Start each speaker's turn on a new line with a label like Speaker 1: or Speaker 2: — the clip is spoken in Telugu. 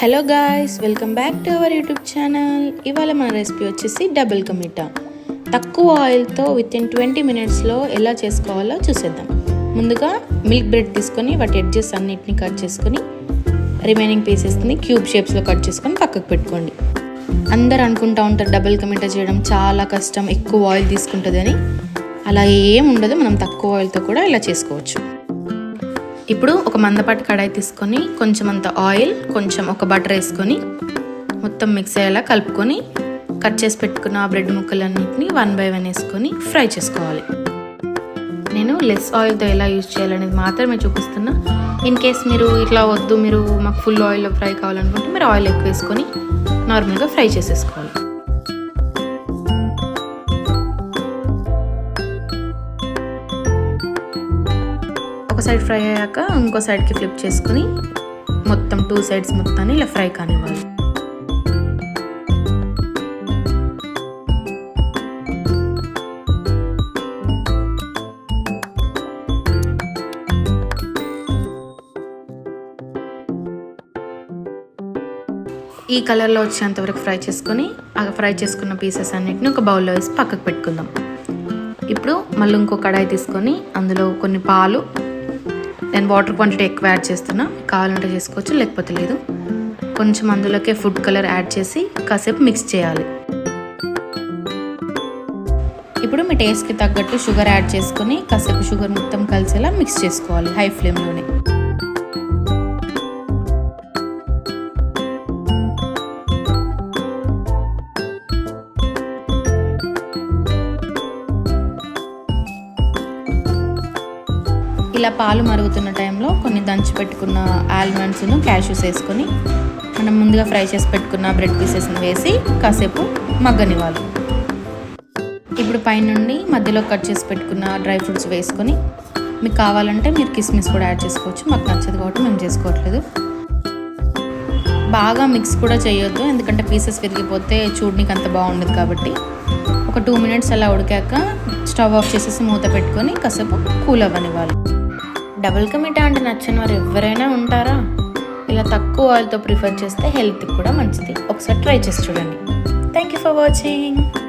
Speaker 1: Hello guys welcome back to our YouTube channel. ఇవాళ మన రెసిపీ వచ్చేసి డబుల్ కమిటా. తక్కువ ఆయిల్తో విత్ ఇన్ ట్వంటీ మినిట్స్లో ఎలా చేసుకోవాలో చూసేద్దాం. ముందుగా మిల్క్ బ్రెడ్ తీసుకొని వాటి ఎడ్జెస్ అన్నిటిని కట్ చేసుకొని రిమైనింగ్ పీసెస్ని క్యూబ్ షేప్స్లో కట్ చేసుకొని పక్కకు పెట్టుకోండి. అందరు అనుకుంటా ఉంటారు డబుల్ కమిటా చేయడం చాలా కష్టం ఎక్కువ ఆయిల్ తీసుకుంటుందని. అలా ఏం ఉండదు మనం తక్కువ ఆయిల్తో కూడా ఇలా చేసుకోవచ్చు. ఇప్పుడు ఒక మందపాటి కడాయి తీసుకొని కొంచెం అంత ఆయిల్ కొంచెం ఒక బటర్ వేసుకొని మొత్తం మిక్స్ అయ్యేలా కలుపుకొని కట్ చేసి పెట్టుకున్న ఆ బ్రెడ్ ముక్కలన్నింటినీ వన్ బై వన్ వేసుకొని ఫ్రై చేసుకోవాలి. నేను లెస్ ఆయిల్తో ఎలా యూజ్ చేయాలనేది మాత్రమే చూపిస్తున్నా. ఇన్ కేస్ మీరు ఇట్లా వద్దు మీరు మాకు ఫుల్ ఆయిల్లో ఫ్రై కావాలనుకుంటే మీరు ఆయిల్ ఎక్కువ వేసుకొని నార్మల్గా ఫ్రై చేసేసుకోవాలి. సైడ్ ఫ్రై అయ్యాక ఇంకో సైడ్కి ఫ్లిప్ చేసుకుని మొత్తం టూ సైడ్స్ మొత్తాన్ని ఇలా ఫ్రై కానివ్వాలి. ఈ కలర్లో వచ్చేంత వరకు ఫ్రై చేసుకొని ఆ ఫ్రై చేసుకున్న పీసెస్ అన్నిటిని ఒక బౌల్లో వేసి పక్కకు పెట్టుకుందాం. ఇప్పుడు మళ్ళీ ఇంకో కడాయి తీసుకొని అందులో కొన్ని పాలు నేను వాటర్ క్వాంటిటీ ఎక్కువ యాడ్ చేస్తున్నా. కావాలంటే చేసుకోవచ్చు లేకపోతే లేదు. కొంచెం అందులోకే ఫుడ్ కలర్ యాడ్ చేసి కాసేపు మిక్స్ చేయాలి. ఇప్పుడు మీ టేస్ట్కి తగ్గట్టు షుగర్ యాడ్ చేసుకొని కాసేపు షుగర్ మొత్తం కలిసేలా మిక్స్ చేసుకోవాలి హై ఫ్లేమ్లోనే. ఇలా పాలు మరుగుతున్న టైంలో కొన్ని దంచి పెట్టుకున్న ఆల్మండ్స్ను క్యాష్యూస్ వేసుకొని మనం ముందుగా ఫ్రై చేసి పెట్టుకున్న బ్రెడ్ పీసెస్ని వేసి కాసేపు మగ్గనివ్వాలి. ఇప్పుడు పైనుండి మధ్యలో కట్ చేసి పెట్టుకున్న డ్రై ఫ్రూట్స్ వేసుకొని మీకు కావాలంటే మీరు కిస్మిస్ కూడా యాడ్ చేసుకోవచ్చు. మాకు నచ్చదు కాబట్టి మేము చేసుకోవట్లేదు. బాగా మిక్స్ కూడా చేయొద్దు ఎందుకంటే పీసెస్ విరిగిపోతే చూడడానికి అంత బాగుండదు కాబట్టి. ఒక టూ మినిట్స్ అలా ఉడికాక స్టవ్ ఆఫ్ చేసేసి మూత పెట్టుకొని కాసేపు కూల్ అవ్వనివ్వాలి. డబుల్ కమిటా అంటే నచ్చని వారు ఎవరైనా ఉంటారా? ఇలా తక్కువ ఆయిల్తో ప్రిఫర్ చేస్తే హెల్త్కి కూడా మంచిది. ఒకసారి ట్రై చేసి చూడండి. Thank you for watching.